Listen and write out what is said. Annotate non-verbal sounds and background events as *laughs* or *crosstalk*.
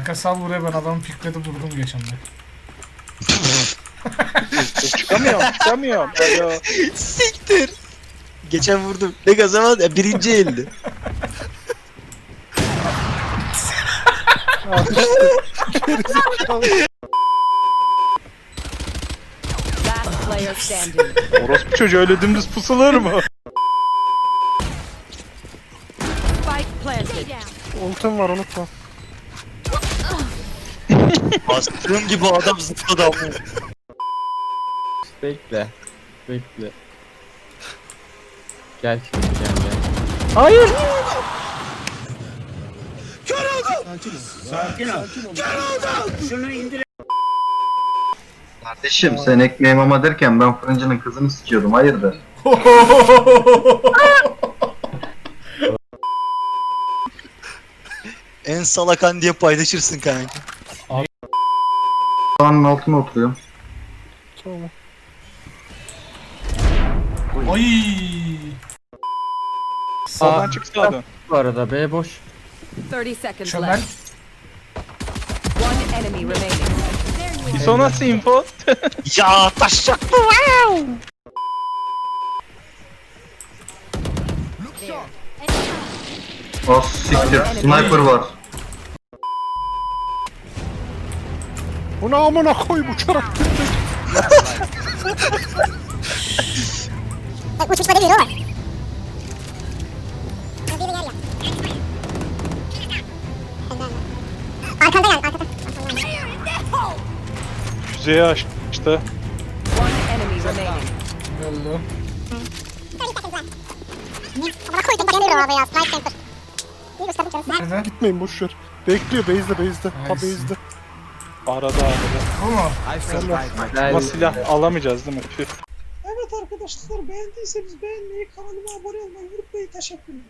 Efe sal buraya ben adamı pikledi vurdum geçen de. *laughs* Çıkamıyorum çıkamıyorum. Alo. Siktir. Geçen vurdum. Ne kazanamadı? Ya birinci elde. Last player standing. Orospu çocuğu öyle dümdüz pusulur mu? Spike planted. Ultim var unutma. Bastığım gibi adam zıpladı ama. Bekle. Bekle. Gel şimdi gel gel. Kardeşim sen ekmeğe mama derken ben fırıncının kızını sikiyordum hayırdır? En salakan diye paylaşırsın kanka. Soğanın altına oturuyorum. Tamam. Ay. Sağdan çık sağdan. Bu arada B boş. 30 seconds Çömel. left. One enemy remaining. İso nasıl info? *laughs* Ya taşacak mı? O siktir. Sniper var. Ne amına koyayım uçarak gitti. Gel ya. Arkanda gel, arkada. Yüzeye açtı. Öldü. Amına koydum bak yanıyor abi ya. Snipe Center. İyi gösterdim canım. Gitmeyin boşver. Bekliyor base'de base'de. Ha base'de. Arada arada. Ama silah alamayacağız değil mi? Tüh. Evet arkadaşlar beğendiyseniz beğenmeyi, kanalıma abone olmayı unutmayın. Teşekkürler.